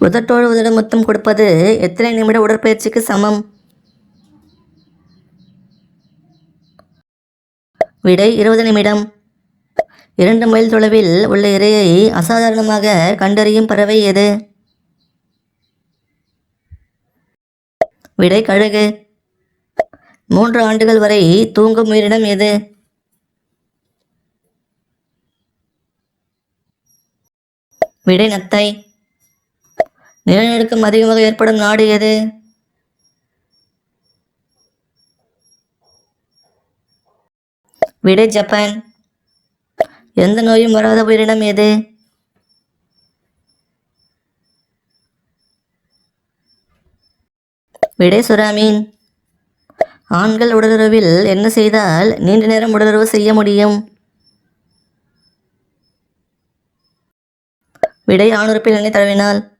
உதட்டோடு உதடு முத்தம் கொடுப்பது எத்தனை நிமிட உடற்பயிற்சிக்கு சமம்? விடை இருபது நிமிடம். இரண்டு மைல் தொலைவில் உள்ள இரையை அசாதாரணமாக கண்டறியும் பறவை எது? விடை கழுகு. மூன்று ஆண்டுகள் வரை தூங்கும் உயிரினம் எது? விடை நத்தை. நிலநடுக்கம் அதிகமாக ஏற்படும் நாடு எது? விடை ஜப்பான். எந்த நோயும் வராத உயிரினம் எது? விடை சுறாமீன். ஆண்கள் உடலுறவில் என்ன செய்தால் நீண்ட நேரம் உடலுறவு செய்ய முடியும்? விடை ஆணுறுப்பில் எண்ணெய் தடவினால்.